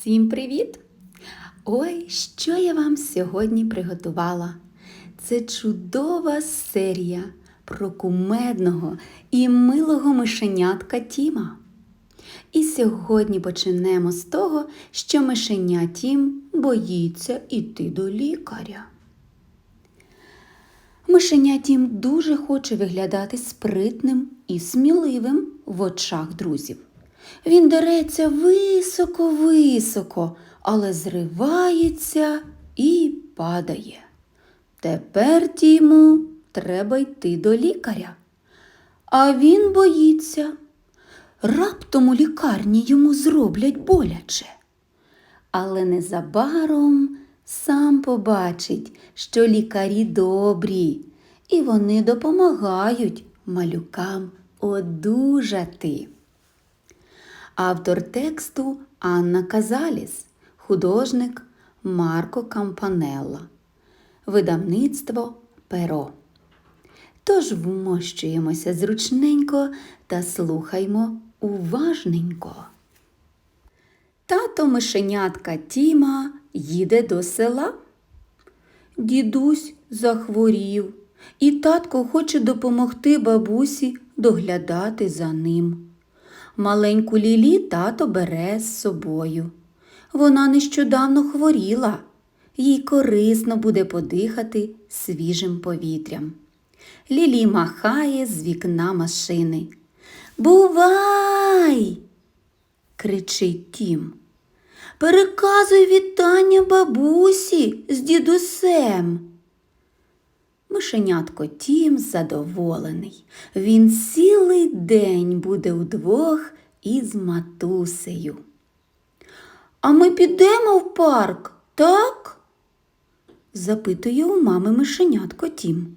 Всім привіт! Ой, що я вам сьогодні приготувала? Це чудова серія про кумедного і милого мишенятка Тіма. І сьогодні почнемо з того, що мишеня Тім боїться йти до лікаря. Мишеня Тім дуже хоче виглядати спритним і сміливим в очах друзів. Він дереться високо-високо, але зривається і падає. Тепер Тіму треба йти до лікаря. А він боїться. Раптом у лікарні йому зроблять боляче. Але незабаром сам побачить, що лікарі добрі, і вони допомагають малюкам одужати. Автор тексту Анна Казаліс, художник Марко Кампанелла, видавництво Перо. Тож вмощуємося зручненько та слухаймо уважненько. Тато мишенятка Тіма їде до села. Дідусь захворів, і татко хоче допомогти бабусі доглядати за ним. Маленьку Лілі тато бере з собою. Вона нещодавно хворіла, їй корисно буде подихати свіжим повітрям. Лілі махає з вікна машини. Бувай! кричить Тім. Переказуй вітання бабусі з дідусем. Мишенятко Тім задоволений. Він цілий день буде удвох із матусею. А ми підемо в парк, так? запитує у мами мишенятко Тім.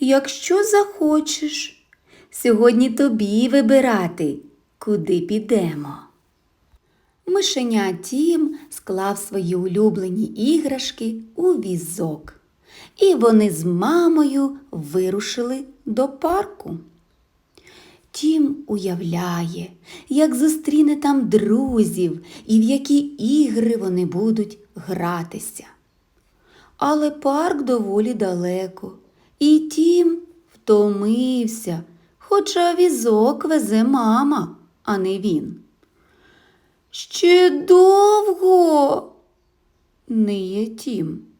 Якщо захочеш, сьогодні тобі вибирати, куди підемо. Мишеня Тім склав свої улюблені іграшки у візок, і вони з мамою вирушили до парку. Тім уявляє, як зустріне там друзів і в які ігри вони будуть гратися. Але парк доволі далеко, і Тім втомився, хоча візок везе мама, а не він. Ще довго, ниє Тім.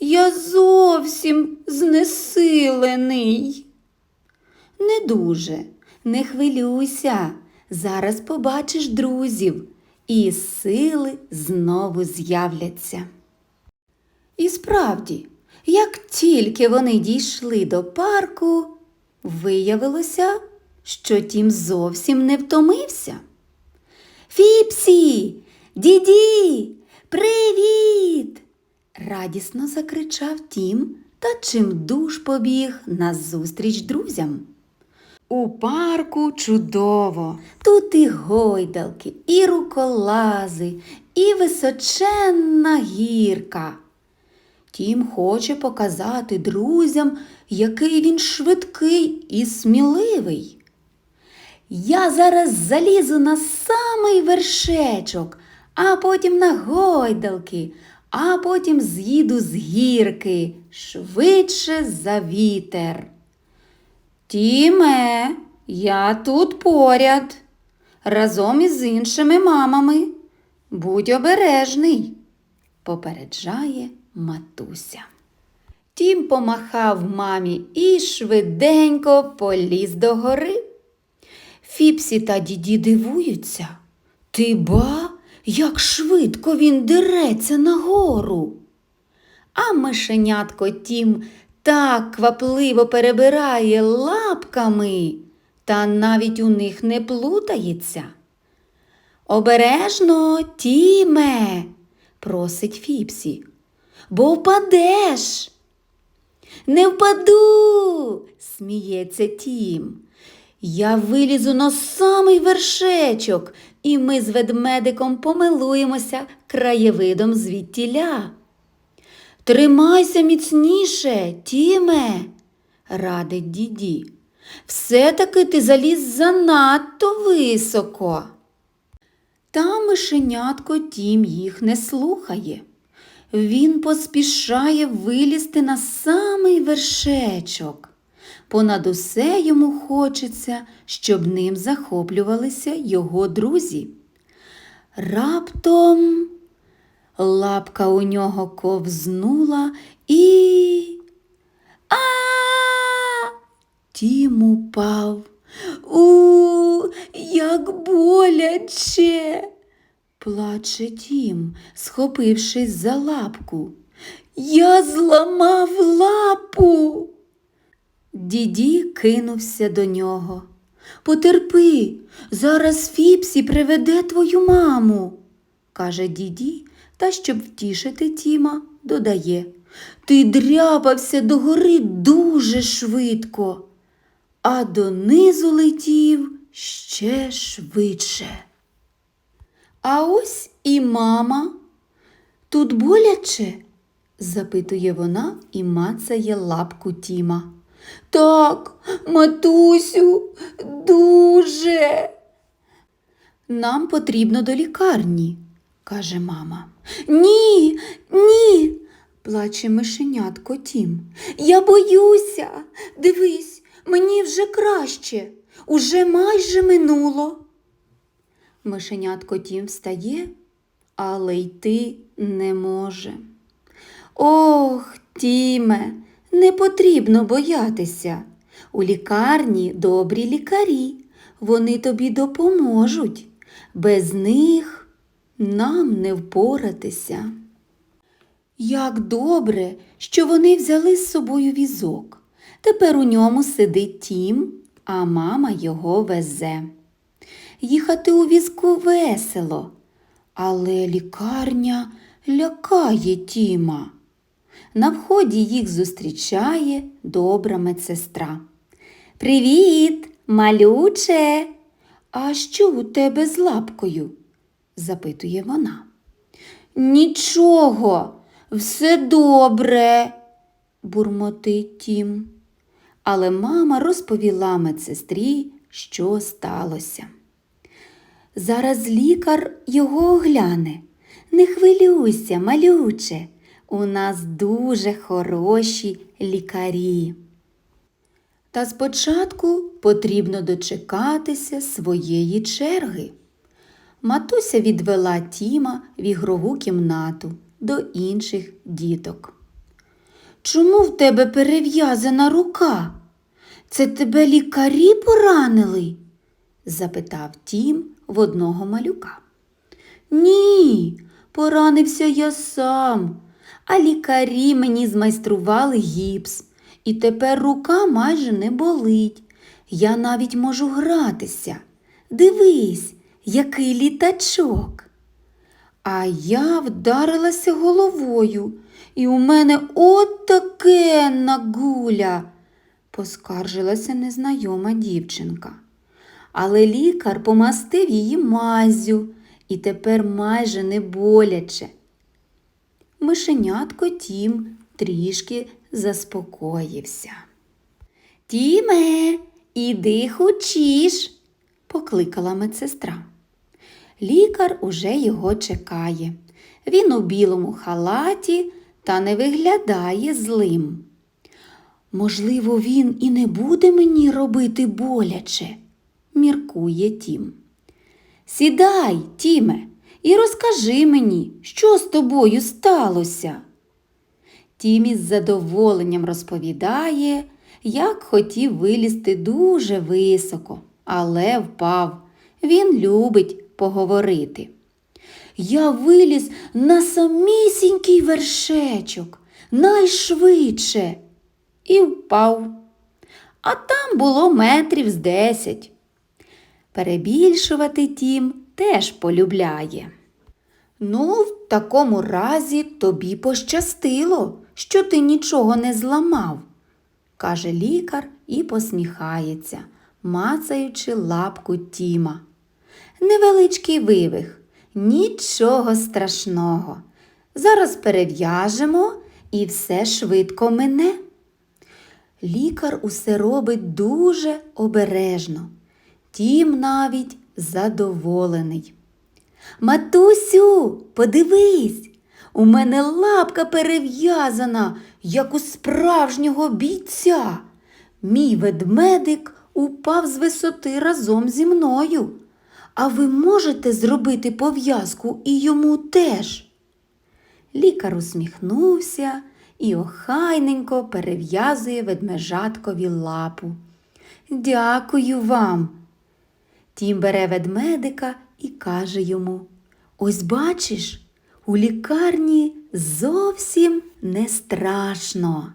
Я зовсім знесилений. Не дуже, не хвилюйся. Зараз побачиш друзів, і сили знову з'являться. І справді, як тільки вони дійшли до парку, виявилося, що Тім зовсім не втомився. Фіпсі, діді, привіт! Радісно закричав Тім та чимдуж побіг назустріч друзям. У парку чудово. Тут і гойдалки, і руколази, і височенна гірка. Тім хоче показати друзям, який він швидкий і сміливий. Я зараз залізу на самий вершечок, а потім на гойдалки, а потім з'їду з гірки швидше за вітер. Тіме, я тут поряд, разом із іншими мамами. Будь обережний, попереджає матуся. Тім помахав мамі і швиденько поліз до гори. Фіпсі та діді дивуються. Ти ба, як швидко він дереться нагору. А мишенятко Тім так квапливо перебирає лапками, та навіть у них не плутається. Обережно, Тіме, просить Фіпсі, бо впадеш. Не впаду, сміється Тім. Я вилізу на самий вершечок, і ми з ведмедиком помилуємося краєвидом звідтіля. Тримайся міцніше, Тіме, радить діді. Все-таки ти заліз занадто високо. Та мишенятко тім їх не слухає. Він поспішає вилізти на самий вершечок. Понад усе йому хочеться, щоб ним захоплювалися його друзі. Раптом лапка у нього ковзнула і. А! Тім упав. У, як боляче. Плаче Тім, схопившись за лапку. Я зламав лапу. Діді кинувся до нього. Потерпи, зараз Фіпсі приведе твою маму, каже діді, та щоб втішити Тіма, додає. Ти дряпався догори дуже швидко, а донизу летів ще швидше. А ось і мама. Тут боляче? запитує вона і мацає лапку Тіма. Так, матусю, дуже. Нам потрібно до лікарні, каже мама. Ні, ні, плаче мишенятко Тім. Я боюся. Дивись, мені вже краще, уже майже минуло. Мишенятко Тім встає, але йти не може. Ох, Тіме, не потрібно боятися. У лікарні добрі лікарі, вони тобі допоможуть. Без них нам не впоратися. Як добре, що вони взяли з собою візок. Тепер у ньому сидить Тім, а мама його везе. Їхати у візку весело, але лікарня лякає Тіма. На вході їх зустрічає добра медсестра. Привіт, малюче. А що у тебе з лапкою? запитує вона. Нічого, все добре, бурмотить Тім. Але мама розповіла медсестрі, що сталося. Зараз лікар його огляне. Не хвилюйся, малюче, у нас дуже хороші лікарі. Та спочатку потрібно дочекатися своєї черги. Матуся відвела Тіма в ігрову кімнату до інших діток. Чому в тебе перев'язана рука? Це тебе лікарі поранили? запитав Тім в одного малюка. Ні, поранився я сам, а лікарі мені змайстрували гіпс, і тепер рука майже не болить. Я навіть можу гратися. Дивись, який літачок. А я вдарилася головою, і у мене от таке нагуля, поскаржилася незнайома дівчинка. Але лікар помастив її мазю, і тепер майже не боляче. Мишенятко Тім трішки заспокоївся. Тіме, іди хочіш, покликала медсестра. Лікар уже його чекає. Він у білому халаті та не виглядає злим. Можливо, він і не буде мені робити боляче, міркує Тім. Сідай, Тіме, і розкажи мені, що з тобою сталося. Тім із задоволенням розповідає, як хотів вилізти дуже високо, але впав. Він любить поговорити. Я виліз на самісінький вершечок, найшвидше, і впав. А там було метрів з десять. Перебільшувати тім теж полюбляє. Ну, в такому разі тобі пощастило, що ти нічого не зламав, каже лікар і посміхається, мацаючи лапку Тіма. Невеличкий вивих, нічого страшного. Зараз перев'яжемо і все швидко мине. Лікар усе робить дуже обережно, тім навіть задоволений. Матусю, подивись, у мене лапка перев'язана, як у справжнього бійця. Мій ведмедик упав з висоти разом зі мною. А ви можете зробити пов'язку і йому теж? Лікар усміхнувся і охайненько перев'язує ведмежаткові лапу. Дякую вам. Тім бере ведмедика і каже йому Ось бачиш, у лікарні зовсім не страшно.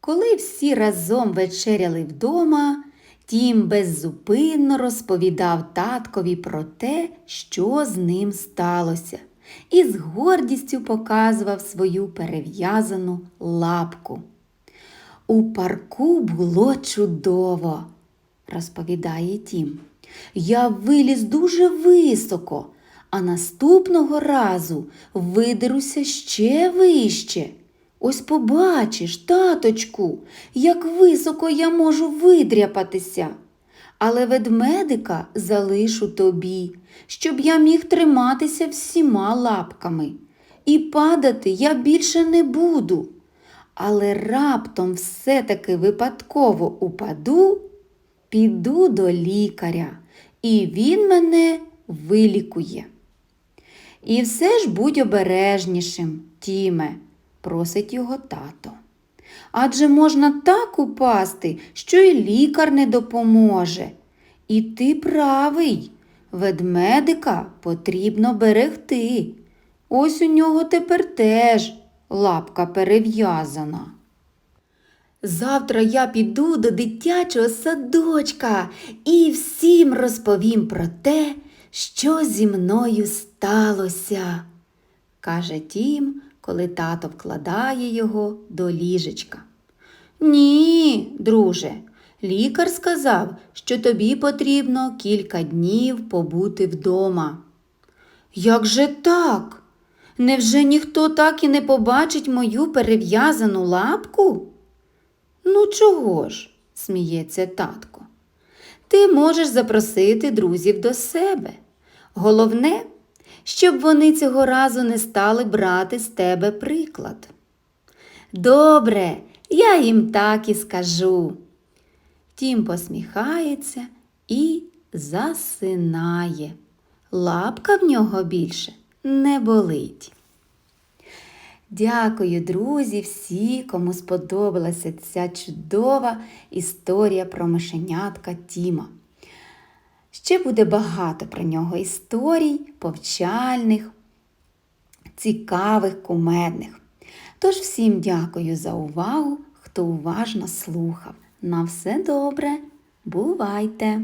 Коли всі разом вечеряли вдома, Тім беззупинно розповідав таткові про те, що з ним сталося, і з гордістю показував свою перев'язану лапку. У парку було чудово, розповідає Тім. Я виліз дуже високо, а наступного разу видеруся ще вище. Ось побачиш, таточку, як високо я можу видряпатися. Але ведмедика залишу тобі, щоб я міг триматися всіма лапками. І падати я більше не буду. Але раптом все-таки випадково упаду, піду до лікаря, і він мене вилікує. І все ж будь обережнішим, Тіме, просить його тато. Адже можна так упасти, що й лікар не допоможе. І ти правий, ведмедика потрібно берегти. Ось у нього тепер теж лапка перев'язана. Завтра я піду до дитячого садочка і всім розповім про те, що зі мною сталося, каже Тім, коли тато вкладає його до ліжечка. Ні, друже, лікар сказав, що тобі потрібно кілька днів побути вдома. Як же так? Невже ніхто так і не побачить мою перев'язану лапку? Ну, чого ж? сміється татко. Ти можеш запросити друзів до себе. Головне, щоб вони цього разу не стали брати з тебе приклад. Добре, я їм так і скажу. Тім посміхається і засинає. Лапка в нього більше не болить. Дякую, друзі, всі, кому сподобалася ця чудова історія про мишенятка Тіма. Ще буде багато про нього історій, повчальних, цікавих, кумедних. Тож всім дякую за увагу, хто уважно слухав. На все добре, бувайте!